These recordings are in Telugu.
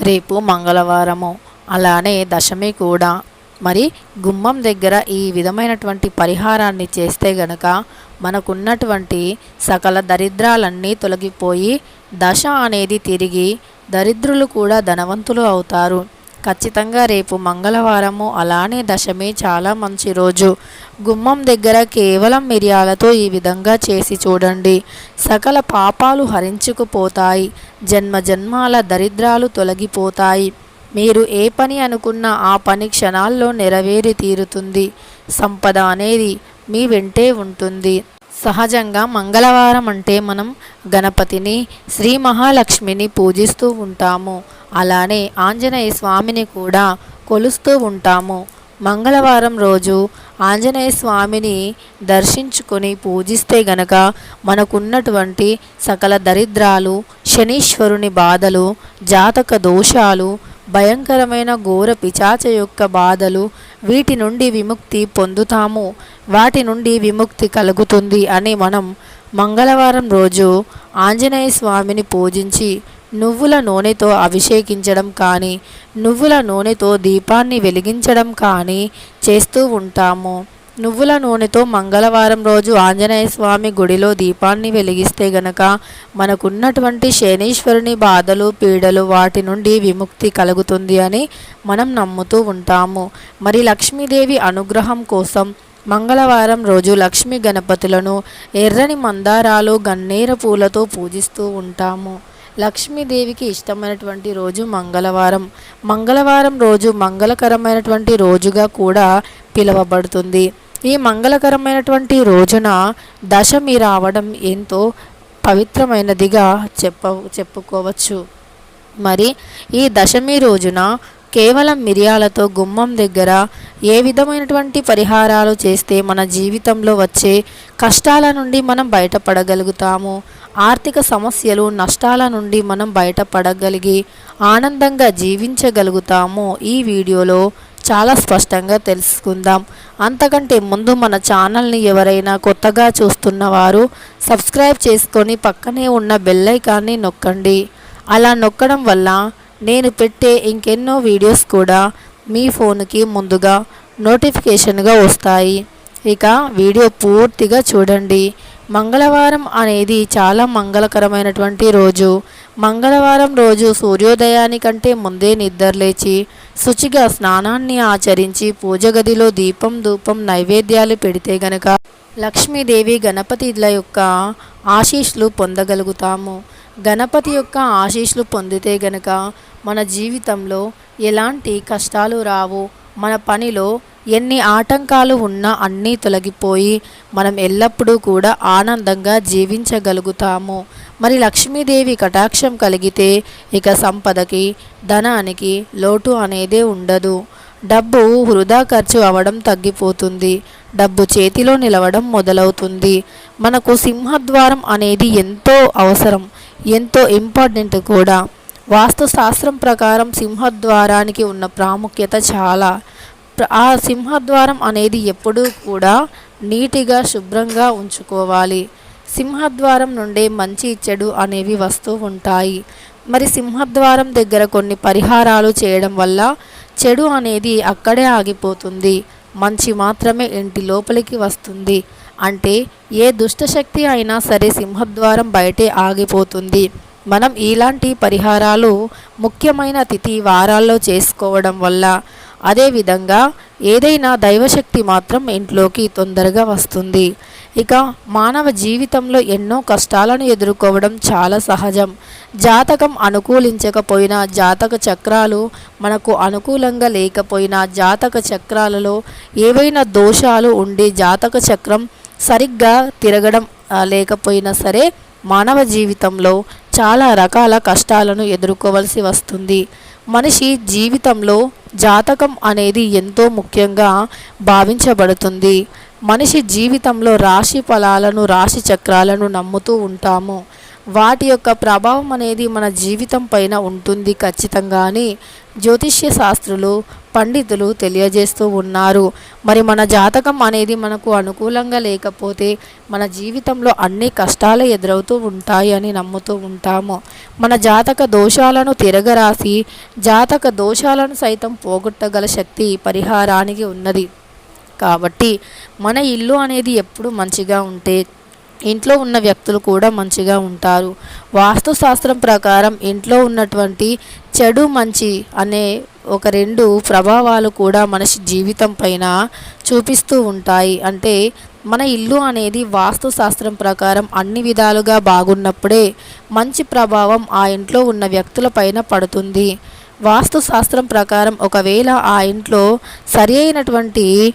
రేపు మంగళవారము. అలానే దశమి కూడా. మరి గుమ్మం దగ్గర ఈ విధమైనటువంటి పరిహారాన్ని చేస్తే గనక మనకున్నటువంటి సకల దరిద్రాలన్నీ తొలగిపోయి దశ అనేది తిరిగి దరిద్రులు కూడా ధనవంతులు అవుతారు. ఖచ్చితంగా రేపు మంగళవారము అలానే దశమి చాలా మంచి రోజు. గుమ్మం దగ్గర కేవలం మిరియాలతో ఈ విధంగా చేసి చూడండి. సకల పాపాలు హరించుకుపోతాయి. జన్మ జన్మాల దరిద్రాలు తొలగిపోతాయి. మీరు ఏ పని అనుకున్నా ఆ పని క్షణాల్లో నెరవేరి తీరుతుంది. సంపద అనేది మీ వెంటే ఉంటుంది. సహజంగా మంగళవారం అంటే మనం గణపతిని శ్రీ మహాలక్ష్మిని పూజిస్తూ ఉంటాము. అలానే ఆంజనేయ స్వామిని కూడా కొలుస్తూ ఉంటాము. మంగళవారం రోజు ఆంజనేయ స్వామిని దర్శించుకొని పూజిస్తే గనక మనకున్నటువంటి సకల దరిద్రాలు శనీశ్వరుని బాధలు జాతక దోషాలు భయంకరమైన ఘోర పిచాచ యొక్క బాధలు వీటి నుండి విముక్తి పొందుతాము. వాటి నుండి విముక్తి కలుగుతుంది అని మనం మంగళవారం రోజు ఆంజనేయ స్వామిని పూజించి నువ్వుల నూనెతో అభిషేకించడం కానీ నువ్వుల నూనెతో దీపాన్ని వెలిగించడం కానీ చేస్తూ ఉంటాము. నువ్వుల నూనెతో మంగళవారం రోజు ఆంజనేయ స్వామి గుడిలో దీపాన్ని వెలిగిస్తే గనక మనకున్నటువంటి శనీశ్వరుని బాధలు పీడలు వాటి నుండి విముక్తి కలుగుతుంది అని మనం నమ్ముతూ ఉంటాము. మరి లక్ష్మీదేవి అనుగ్రహం కోసం మంగళవారం రోజు లక్ష్మీ గణపతులను ఎర్రని మందారాలు గన్నేర పూలతో పూజిస్తూ ఉంటాము. లక్ష్మీదేవికి ఇష్టమైనటువంటి రోజు మంగళవారం. మంగళవారం రోజు మంగళకరమైనటువంటి రోజుగా కూడా పిలువబడుతుంది. ఈ మంగళకరమైనటువంటి రోజున దశమి రావడం ఎంతో పవిత్రమైనదిగా చెప్ప చెప్పుకోవచ్చు. మరి ఈ దశమి రోజున కేవలం మిరియాలతో గుమ్మం దగ్గర ఏ విధమైనటువంటి పరిహారాలు చేస్తే మన జీవితంలో వచ్చే కష్టాల నుండి మనం బయటపడగలుగుతాము? ఆర్థిక సమస్యలు నష్టాల నుండి మనం బయటపడగలిగి ఆనందంగా జీవించగలుగుతాము? ఈ వీడియోలో చాలా స్పష్టంగా తెలుసుకుందాం. అంతకంటే ముందు మన ఛానల్ని ఎవరైనా కొత్తగా చూస్తున్న వారు సబ్స్క్రైబ్ చేసుకొని పక్కనే ఉన్న బెల్లైకాన్ని నొక్కండి. అలా నొక్కడం వల్ల నేను పెట్టే ఇంకెన్నో వీడియోస్ కూడా మీ ఫోన్కి ముందుగా నోటిఫికేషన్గా వస్తాయి. ఇక వీడియో పూర్తిగా చూడండి. మంగళవారం అనేది చాలా మంగళకరమైనటువంటి రోజు. మంగళవారం రోజు సూర్యోదయానికంటే ముందే నిద్రలేచి శుచిగా స్నానాన్ని ఆచరించి పూజ గదిలో దీపం ధూపం నైవేద్యాలు పెడితే గనక లక్ష్మీదేవి గణపతిల యొక్క ఆశీస్సులు పొందగలుగుతాము. గణపతి యొక్క ఆశీస్సులు పొందితే గనక మన జీవితంలో ఎలాంటి కష్టాలు రావు మన పనిలో ఎన్ని ఆటంకాలు ఉన్నా అన్నీ తొలగిపోయి మనం ఎల్లప్పుడూ కూడా ఆనందంగా జీవించగలుగుతాము. మరి లక్ష్మీదేవి కటాక్షం కలిగితే ఇక సంపదకి ధనానికి లోటు అనేదే ఉండదు. డబ్బు వృధా ఖర్చు అవడం తగ్గిపోతుంది. డబ్బు చేతిలో నిలవడం మొదలవుతుంది. మనకు సింహద్వారం అనేది ఎంతో అవసరం. ఎంతో ఇంపార్టెంట్ కూడా. వాస్తుశాస్త్రం ప్రకారం సింహద్వారానికి ఉన్న ప్రాముఖ్యత చాలా. ఆ సింహద్వారం అనేది ఎప్పుడూ కూడా నీటిగా శుభ్రంగా ఉంచుకోవాలి. సింహద్వారం నుండే మంచి చెడు అనేవి వస్తూ ఉంటాయి. మరి సింహద్వారం దగ్గర కొన్ని పరిహారాలు చేయడం వల్ల చెడు అనేది అక్కడే ఆగిపోతుంది. మంచి మాత్రమే ఇంటి లోపలికి వస్తుంది. అంటే ఏ దుష్టశక్తి అయినా సరే సింహద్వారం బయటే ఆగిపోతుంది. మనం ఇలాంటి పరిహారాలు ముఖ్యమైన తిథి వారాల్లో చేసుకోవడం వల్ల అదేవిధంగా ఏదైనా దైవశక్తి మాత్రం ఇంట్లోకి తొందరగా వస్తుంది. ఇక మానవ జీవితంలో ఎన్నో కష్టాలను ఎదుర్కోవడం చాలా సహజం. జాతకం అనుకూలించకపోయినా జాతక చక్రాలు మనకు అనుకూలంగా లేకపోయినా జాతక చక్రాలలో ఏవైనా దోషాలు ఉండి జాతక చక్రం సరిగ్గా తిరగడం లేకపోయినా సరే మానవ జీవితంలో చాలా రకాల కష్టాలను ఎదుర్కోవలసి వస్తుంది. మనిషి జీవితంలో జాతకం అనేది ఎంతో ముఖ్యంగా భావించబడుతుంది. మనిషి జీవితంలో రాశి ఫలాలను రాశి చక్రాలను నమ్ముతూ ఉంటాము. వాటి యొక్క ప్రభావం అనేది మన జీవితం పైన ఉంటుంది ఖచ్చితంగాని జ్యోతిష్య శాస్త్రులు పండితులు తెలియజేస్తూ ఉన్నారు. మరి మన జాతకం అనేది మనకు అనుకూలంగా లేకపోతే మన జీవితంలో అన్ని కష్టాలు ఎదురవుతూ ఉంటాయి అని నమ్ముతూ ఉంటాము. మన జాతక దోషాలను తిరగరాసి జాతక దోషాలను సైతం పోగొట్టగల శక్తి పరిహారానికి ఉన్నది. కాబట్టి మన ఇల్లు అనేది ఎప్పుడు మంచిగా ఉంటే ఇంట్లో ఉన్న వ్యక్తులు కూడా మంచిగా ఉంటారు. వాస్తుశాస్త్రం ప్రకారం ఇంట్లో ఉన్నటువంటి చెడు మంచి అనే ఒక రెండు ప్రభావాలు కూడా మనిషి జీవితం పైన చూపిస్తూ ఉంటాయి. అంటే మన ఇల్లు అనేది వాస్తుశాస్త్రం ప్రకారం అన్ని విధాలుగా బాగున్నప్పుడే మంచి ప్రభావం ఆ ఇంట్లో ఉన్న వ్యక్తుల పైన పడుతుంది. వాస్తుశాస్త్రం ప్రకారం ఒకవేళ ఆ ఇంట్లో సరి అయినటువంటి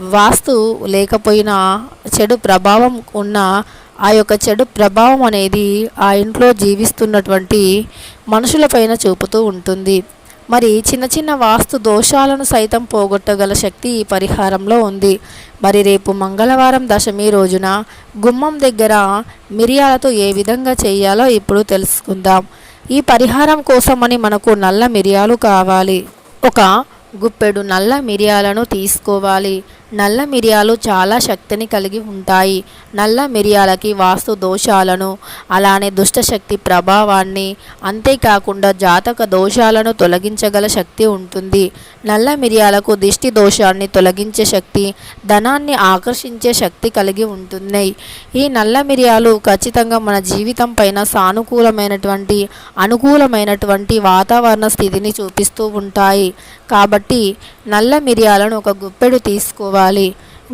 వాస్తు లేకపోయినా చెడు ప్రభావం ఉన్న ఆ యొక్క చెడు ప్రభావం అనేది ఆ ఇంట్లో జీవిస్తున్నటువంటి మనుషులపైన చూపుతూ ఉంటుంది. మరి చిన్న చిన్న వాస్తు దోషాలను సైతం పోగొట్టగల శక్తి ఈ పరిహారంలో ఉంది. మరి రేపు మంగళవారం దశమి రోజున గుమ్మం దగ్గర మిరియాలతో ఏ విధంగా చేయాలో ఇప్పుడు తెలుసుకుందాం. ఈ పరిహారం కోసమని మనకు నల్ల మిరియాలు కావాలి. ఒక గుప్పెడు నల్ల మిరియాలను తీసుకోవాలి. నల్ల మిరియాలు చాలా శక్తిని కలిగి ఉంటాయి. నల్ల మిరియాలకి వాస్తు దోషాలను అలానే దుష్టశక్తి ప్రభావాన్ని అంతేకాకుండా జాతక దోషాలను తొలగించగల శక్తి ఉంటుంది. నల్ల మిరియాలకు దిష్టి దోషాన్ని తొలగించే శక్తి ధనాన్ని ఆకర్షించే శక్తి కలిగి ఉంటున్నాయి ఈ నల్ల మిరియాలు ఖచ్చితంగా మన జీవితం పైన సానుకూలమైనటువంటి అనుకూలమైనటువంటి వాతావరణ స్థితిని చూపిస్తూ ఉంటాయి. కాబట్టి నల్ల మిరియాలను ఒక గుప్పెడు తీసుకోవాలి.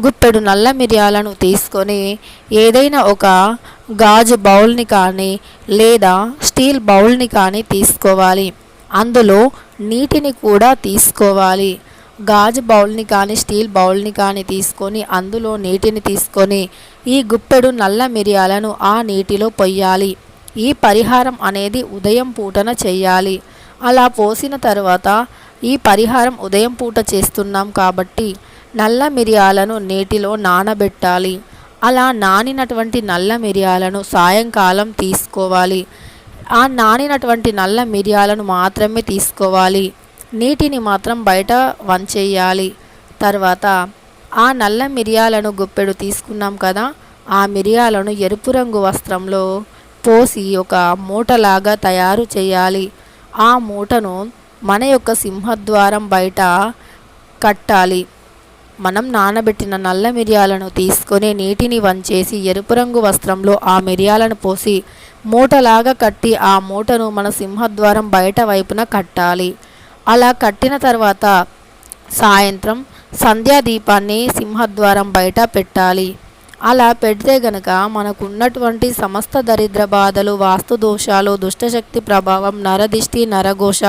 గుప్పెడు నల్ల మిరియాలను తీసుకొని ఏదైనా ఒక గాజు బౌల్ని కానీ లేదా స్టీల్ బౌల్ని కానీ తీసుకోవాలి. అందులో నీటిని కూడా తీసుకోవాలి. గాజు బౌల్ని కానీ స్టీల్ బౌల్ని కానీ తీసుకొని అందులో నీటిని తీసుకొని ఈ గుప్పెడు నల్ల మిరియాలను ఆ నీటిలో పొయ్యాలి. ఈ పరిహారం అనేది ఉదయం పూటన చెయ్యాలి. అలా పోసిన తర్వాత ఈ పరిహారం ఉదయం పూట చేస్తున్నాం కాబట్టి నల్ల మిరియాలను నీటిలో నానబెట్టాలి. అలా నానినటువంటి నల్ల మిరియాలను సాయంకాలం తీసుకోవాలి. ఆ నానినటువంటి నల్ల మిరియాలను మాత్రమే తీసుకోవాలి. నీటిని మాత్రం బయట వంచేయాలి. తర్వాత ఆ నల్ల మిరియాలను గుప్పెడు తీసుకున్నాం కదా ఆ మిరియాలను ఎరుపు రంగు వస్త్రంలో పోసి ఒక మూటలాగా తయారు చేయాలి. ఆ మూటను మన యొక్క సింహద్వారం బయట కట్టాలి. మనం నానబెట్టిన నల్ల మిరియాలను తీసుకొని నీటిని వంచేసి ఎరుపు రంగు వస్త్రంలో ఆ మిరియాలను పోసి మూటలాగా కట్టి ఆ మూటను మన సింహద్వారం బయట వైపున కట్టాలి. అలా కట్టిన తర్వాత సాయంత్రం సంధ్యాదీపాన్ని సింహద్వారం బయట పెట్టాలి. అలా పెడితే గనక మనకున్నటువంటి సమస్త దరిద్ర బాధలు వాస్తు దోషాలు దుష్టశక్తి ప్రభావం నరదిష్టి నరఘోష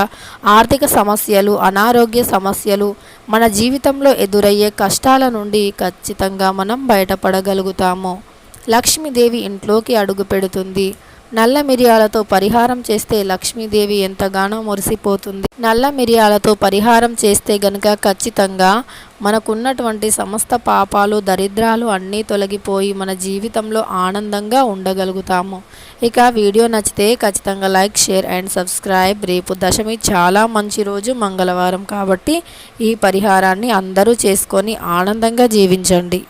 ఆర్థిక సమస్యలు అనారోగ్య సమస్యలు మన జీవితంలో ఎదురయ్యే కష్టాల నుండి ఖచ్చితంగా మనం బయటపడగలుగుతాము. లక్ష్మీదేవి ఇంట్లోకి అడుగు పెడుతుంది. నల్ల మిరియాలతో పరిహారం చేస్తే లక్ష్మీదేవి ఎంతగానో మురిసిపోతుంది. నల్ల మిరియాలతో పరిహారం చేస్తే గనుక ఖచ్చితంగా మనకున్నటువంటి సమస్త పాపాలు దరిద్రాలు అన్నీ తొలగిపోయి మన జీవితంలో ఆనందంగా ఉండగలుగుతాము. ఇక వీడియో నచ్చితే ఖచ్చితంగా లైక్ షేర్ అండ్ సబ్స్క్రైబ్. రేపు దశమి చాలా మంచి రోజు మంగళవారం కాబట్టి ఈ పరిహారాన్ని అందరూ చేసుకొని ఆనందంగా జీవించండి.